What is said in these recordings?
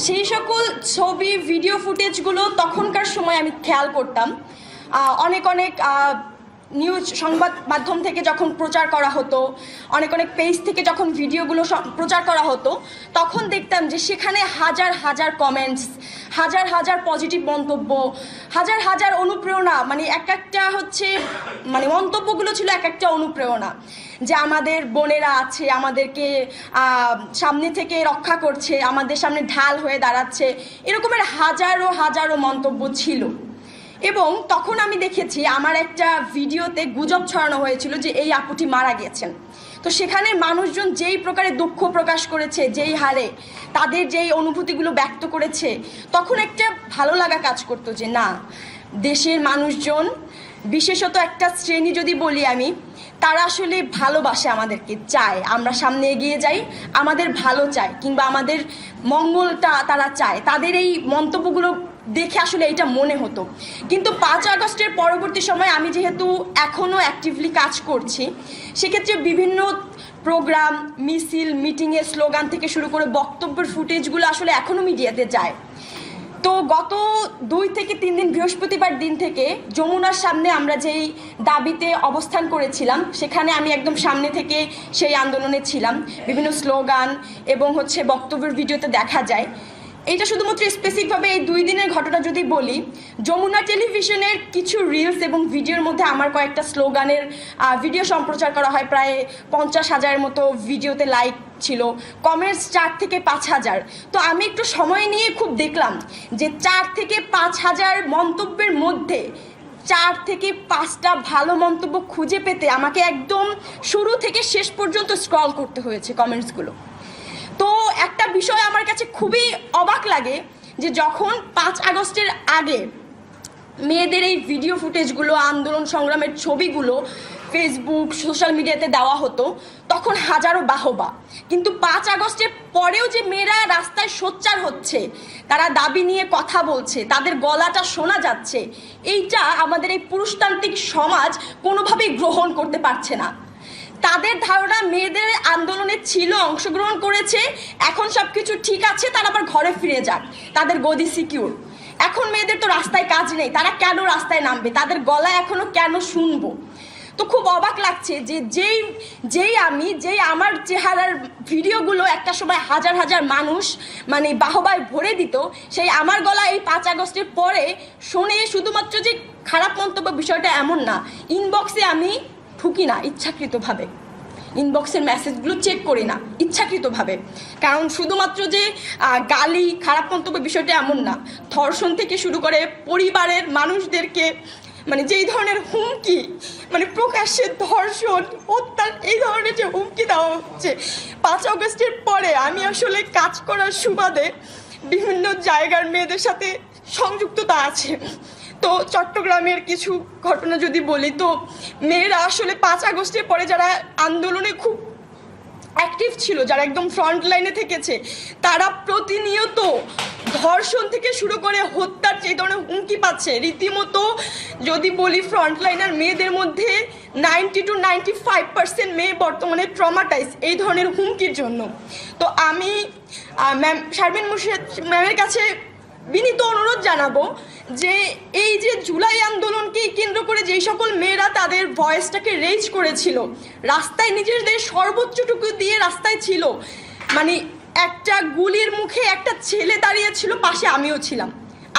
সেই সকল ছবি ভিডিও ফুটেজগুলো তখনকার সময় আমি খেয়াল করতাম। অনেক অনেক নিউজ সংবাদ মাধ্যম থেকে যখন প্রচার করা হতো, অনেক অনেক পেজ থেকে যখন ভিডিওগুলো প্রচার করা হতো, তখন দেখতাম যে সেখানে হাজার হাজার কমেন্টস হাজার হাজার পজিটিভ মন্তব্য, হাজার হাজার অনুপ্রেরণা মানে এক একটা হচ্ছে মানে মন্তব্যগুলো ছিল এক একটা অনুপ্রেরণা যে আমাদের বোনেরা আছে, আমাদেরকে সামনে থেকে রক্ষা করছে, আমাদের সামনে ঢাল হয়ে দাঁড়াচ্ছে, এরকমের হাজারো হাজারো মন্তব্য ছিল। এবং তখন আমি দেখেছি, আমার একটা ভিডিওতে গুজব ছড়ানো হয়েছিল যে এই আপুটি মারা গেছেন। তো সেখানে মানুষজন যেই প্রকারে দুঃখ প্রকাশ করেছে, যেই হারে তাদের যেই অনুভূতিগুলো ব্যক্ত করেছে, তখন একটা ভালো লাগা কাজ করতো যে না, দেশের মানুষজন, বিশেষত একটা শ্রেণি যদি বলি আমি, তারা আসলে ভালোবাসে আমাদেরকে, চায়। আমরা সামনে এগিয়ে যাই, আমাদের ভালো চায় কিংবা আমাদের মঙ্গলটা তারা চায়। তাদের এই মন্তব্যগুলো দেখে আসলে এটা মনে হতো। কিন্তু পাঁচ আগস্টের পরবর্তী সময় আমি যেহেতু এখনও অ্যাক্টিভলি কাজ করছি, সেক্ষেত্রে বিভিন্ন প্রোগ্রাম মিছিল মিটিংয়ের স্লোগান থেকে শুরু করে বক্তব্যের ফুটেজগুলো আসলে এখনও মিডিয়াতে যায়। তো গত দুই থেকে তিন দিন, বৃহস্পতিবার দিন থেকে যমুনার সামনে আমরা যেই দাবিতে অবস্থান করেছিলাম, সেখানে আমি একদম সামনে থেকে সেই আন্দোলনে ছিলাম। বিভিন্ন স্লোগান এবং হচ্ছে বক্তব্যের ভিডিওতে দেখা যায়। এইটা শুধুমাত্র স্পেসিফিকভাবে এই দুই দিনের ঘটনা যদি বলি, যমুনা টেলিভিশনের কিছু রিলস এবং ভিডিওর মধ্যে আমার কয়েকটা স্লোগানের ভিডিও সম্প্রচার করা হয়। প্রায় পঞ্চাশ হাজারের মতো ভিডিওতে লাইক ছিল। কমেন্টস চার থেকে পাঁচ হাজার। তো আমি একটু সময় নিয়ে খুব দেখলাম যে চার থেকে পাঁচ হাজার মন্তব্যের মধ্যে চার থেকে পাঁচটা ভালো মন্তব্য খুঁজে পেতে আমাকে একদম শুরু থেকে শেষ পর্যন্ত স্ক্রল করতে হয়েছে কমেন্টসগুলো একটা বিষয় আমার কাছে খুবই অবাক লাগে যে যখন পাঁচ আগস্টের আগে মেয়েদের এই ভিডিও ফুটেজগুলো আন্দোলন সংগ্রামের ছবিগুলো ফেসবুক সোশ্যাল মিডিয়াতে দেওয়া হতো, তখন হাজারো বাহবা। কিন্তু পাঁচ আগস্টের পরেও যে মেয়েরা রাস্তায় সোচ্চার হচ্ছে, তারা দাবি নিয়ে কথা বলছে, তাদের গলাটা শোনা যাচ্ছে, এইটা আমাদের এই পুরুষতান্ত্রিক সমাজ কোনোভাবেই গ্রহণ করতে পারছে না। তাদের ধারণা মেয়েদের আন্দোলনে ছিল, অংশগ্রহণ করেছে। এখন সব কিছু ঠিক আছে, তারা আবার ঘরে ফিরে যাক। তাদের গদি সিকিউর এখন মেয়েদের তো রাস্তায় কাজ নেই, তারা কেন রাস্তায় নামবে? তাদের গলা এখনও কেন শুনব? তো খুব অবাক লাগছে যে যেই যেই আমি, যেই আমার চেহারার ভিডিওগুলো একটা সময় হাজার হাজার মানুষ মানে বাহবায় ভরে দিত, সেই আমার গলা এই পাঁচ আগস্টের পরে শুনে শুধুমাত্র যে খারাপ মন্তব্য বিষয়টা এমন না। ইনবক্সে আমি ঠুকি না, ইচ্ছাকৃতভাবে। ইনবক্সের মেসেজগুলো চেক করি না, ইচ্ছাকৃতভাবে। কারণ শুধুমাত্র যে গালি, খারাপ মন্তব্য বিষয়টা এমন না। ধর্ষণ থেকে শুরু করে পরিবারের মানুষদেরকে মানে যেই ধরনের হুমকি মানে প্রকাশ্যে ধর্ষণ, হত্যা, এই ধরনের যে হুমকি দেওয়া হচ্ছে, পাঁচ অগস্টের পরে আমি আসলে কাজ করার সুবাদে বিভিন্ন জায়গার মেয়েদের সাথে সংযুক্ততা আছে। তো চট্টগ্রামের কিছু ঘটনা যদি বলি, তো মেয়েরা আসলে পাঁচ আগস্টের পরে যারা আন্দোলনে খুব অ্যাক্টিভ ছিল, যারা একদম ফ্রন্ট লাইনে থেকেছে, তারা প্রতিনিয়ত ধর্ষণ থেকে শুরু করে হত্যার যে ধরনের হুমকি পাচ্ছে, রীতিমতো যদি বলি ফ্রন্ট লাইনার মেয়েদের মধ্যে ninety two ninety five percent মেয়ে বর্তমানে ট্রমাটাইজ এই ধরনের হুমকির জন্য। তো আমি ম্যাম শারমিন মুর্শিদ ম্যামের কাছে বিনীত অনুরোধ জানাব যে এই যে জুলাই আন্দোলনকে কেন্দ্র করে যেই সকল মেয়েরা তাদের ভয়েসটাকে রেজ করেছিল, রাস্তায় নিজেদের সর্বোচ্চটুকু দিয়ে রাস্তায় ছিল মানে একটা গুলির মুখে একটা ছেলে দাঁড়িয়ে ছিল পাশে আমিও ছিলাম।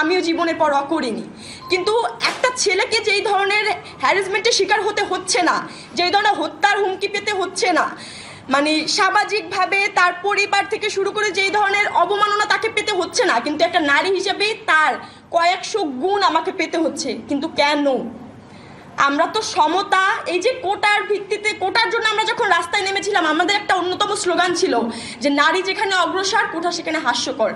আমিও জীবনে পরোয়া করিনি কিন্তু একটা ছেলেকে যেই ধরনের হ্যারাসমেন্টের শিকার হতে হচ্ছে না, যেই ধরনের হত্যার হুমকি পেতে হচ্ছে না মানে সামাজিকভাবে তার পরিবার থেকে শুরু করে যেই ধরনের অবমাননা তাকে পেতে হচ্ছে না, কিন্তু একটা নারী হিসেবে তার কয়েকশো গুণ আমাকে পেতে হচ্ছে, কিন্তু কেন? আমরা তো সমতা, এই যে কোটার ভিত্তিতে, কোটার জন্য আমরা যখন রাস্তায় নেমেছিলাম, আমাদের একটা অন্যতম স্লোগান ছিল যে নারী যেখানে অগ্রসর, কোটা সেখানে হাস্যকর।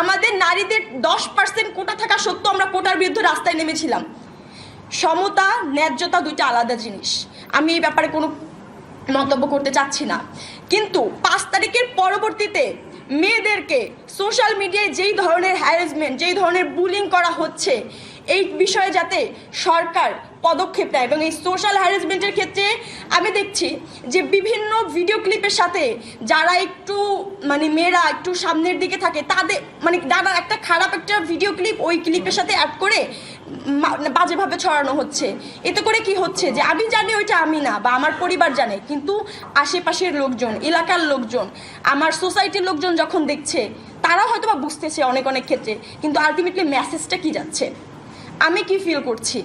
আমাদের নারীদের দশ পার্সেন্ট কোটা থাকা সত্ত্বেও আমরা কোটার বিরুদ্ধে রাস্তায় নেমেছিলাম। সমতা, ন্যায্যতা দুইটা আলাদা জিনিস। আমি এই ব্যাপারে কোনো মন্তব্য করতে চাচ্ছি না। কিন্তু পাঁচ তারিখের পরবর্তীতে মেয়েদেরকে সোশ্যাল মিডিয়ায় যেই ধরনের হ্যারাসমেন্ট যেই ধরনের বুলিং করা হচ্ছে এই বিষয়ে যাতে সরকার পদক্ষেপ নেয় এবং এই সোশ্যাল হ্যারাসমেন্টের ক্ষেত্রে আমি দেখছি যে বিভিন্ন ভিডিও ক্লিপের সাথে যারা একটু মানে মেয়েরা একটু সামনের দিকে থাকে, তাদের মানে দাদা একটা খারাপ একটা ভিডিও ক্লিপ ওই ক্লিপের সাথে অ্যাড করে বাজেভাবে ছড়ানো হচ্ছে। এতে করে কি হচ্ছে যে আমি জানি ওইটা আমি না বা আমার পরিবার জানে, কিন্তু আশেপাশের লোকজন, এলাকার লোকজন, আমার সোসাইটির লোকজন যখন দেখছে তারা হয়তো বা বুঝতেছে অনেক অনেক ক্ষেত্রে, কিন্তু আলটিমেটলি মেসেজটা কি যাচ্ছে? আমি কি ফিল করছি?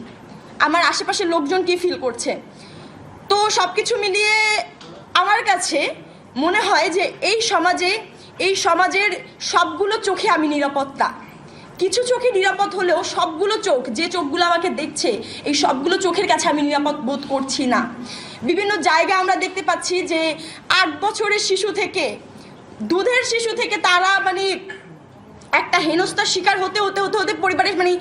আমার আশেপাশের লোকজন কি ফিল করছে? তো সব কিছু মিলিয়ে আমার কাছে মনে হয় যে এই সমাজে, এই সমাজের সবগুলো চোখে আমি নিরাপত্তা। কিছু চোখে নিরাপদ হলেও সবগুলো চোখ, যে চোখগুলো আমাকে দেখছে, এই সবগুলো চোখের কাছে আমি নিরাপদ বোধ করছি না। বিভিন্ন জায়গা আমরা দেখতে পাচ্ছি যে আট বছরের শিশু থেকে, দুধের শিশু থেকে তারা মানে একটা হেনস্থার শিকার হতে হতে হতে হতে পরিবারের মানে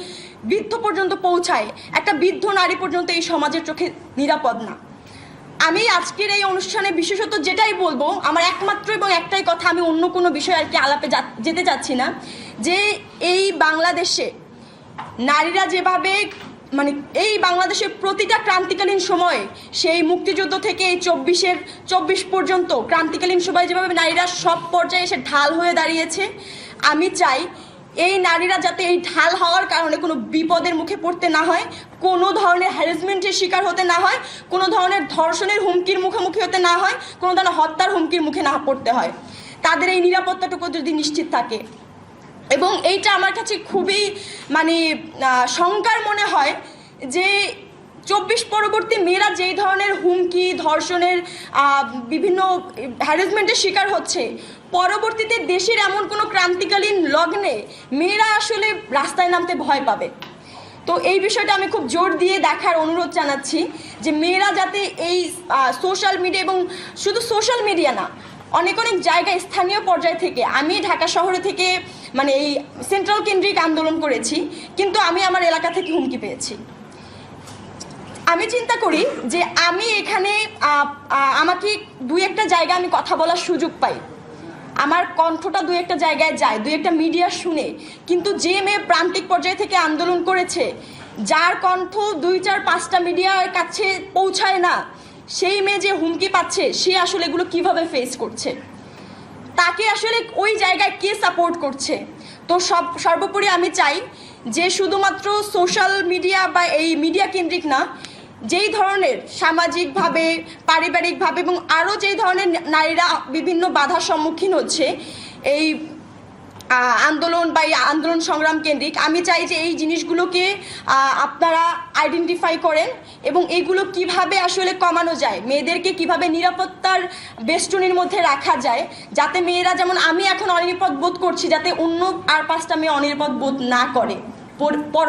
বৃদ্ধ পর্যন্ত পৌঁছায়, একটা বৃদ্ধ নারী পর্যন্ত এই সমাজের চোখে নিরাপদ না। আমি আজকের এই অনুষ্ঠানে বিশেষত যেটাই বলব, আমার একমাত্র এবং একটাই কথা, আমি অন্য কোনো বিষয় আর কি আলাপে যেতে চাচ্ছি না, যে এই বাংলাদেশে নারীরা যেভাবে মানে এই বাংলাদেশের প্রতিটা ক্রান্তিকালীন সময়ে, সেই মুক্তিযুদ্ধ থেকে এই চব্বিশের, চব্বিশ পর্যন্ত ক্রান্তিকালীন সময়ে যেভাবে নারীরা সব পর্যায়ে এসে ঢাল হয়ে দাঁড়িয়েছে, আমি চাই এই নারীরা যাতে এই ঢাল হওয়ার কারণে কোনো বিপদের মুখে পড়তে না হয়, কোনো ধরনের হ্যারাসমেন্টের শিকার হতে না হয়, কোনো ধরনের ধর্ষণের হুমকির মুখোমুখি হতে না হয়, কোনো ধরনের হত্যার হুমকির মুখে না পড়তে হয়। তাদের এই নিরাপত্তাটুকু যদি নিশ্চিত থাকে। এবং এইটা আমার কাছে খুবই মানে শঙ্কার মনে হয় যে চব্বিশ পরবর্তী মেয়েরা যেই ধরনের হুমকি, ধর্ষণের বিভিন্ন হ্যারাসমেন্টের শিকার হচ্ছে, পরবর্তীতে দেশের এমন কোনো ক্রান্তিকালীন লগ্নে মেয়েরা আসলে রাস্তায় নামতে ভয় পাবে। তো এই বিষয়টা আমি খুব জোর দিয়ে দেখার অনুরোধ জানাচ্ছি যে মেয়েরা যাতে এই সোশ্যাল মিডিয়া এবং শুধু সোশ্যাল মিডিয়া না, অনেক অনেক জায়গায় স্থানীয় পর্যায় থেকে, আমি ঢাকা শহরে থেকে মানে এই সেন্ট্রাল কেন্দ্রিক আন্দোলন করেছি, কিন্তু আমি আমার এলাকা থেকে হুমকি পেয়েছি। আমি চিন্তা করি যে আমি এখানে আমাকে দুই একটা জায়গায় আমি কথা বলার সুযোগ পাই। আমার কণ্ঠটা দুই একটা জায়গায় যায়, দুই একটা মিডিয়া শুনে। কিন্তু যে মেয়ে প্রান্তিক পর্যায় থেকে আন্দোলন করেছে, যার কণ্ঠ দুই, চার, পাঁচটা মিডিয়ার কাছে পৌঁছায় না, সেই মেয়ে যে হুমকি পাচ্ছে, সে আসলে এগুলো কীভাবে ফেস করছে? তাকে আসলে ওই জায়গায় কে সাপোর্ট করছে? তো সব, সর্বোপরি আমি চাই যে শুধুমাত্র সোশ্যাল মিডিয়া বা এই মিডিয়া কেন্দ্রিক না যেই ধরনের সামাজিকভাবে, পারিবারিকভাবে এবং আরও যেই ধরনের নারীরা বিভিন্ন বাধার সম্মুখীন হচ্ছে, এই আন্দোলন বা এই আন্দোলন সংগ্রাম কেন্দ্রিক, আমি চাই যে এই জিনিসগুলোকে আপনারা আইডেন্টিফাই করেন এবং এগুলো কীভাবে আসলে কমানো যায়, মেয়েদেরকে কীভাবে নিরাপত্তার বেষ্টনীর মধ্যে রাখা যায়, যাতে মেয়েরা যেমন আমি এখন অনিরাপদ বোধ করছি, যাতে অন্য আর পাঁচটা মেয়ে অনিরাপদ বোধ না করে পর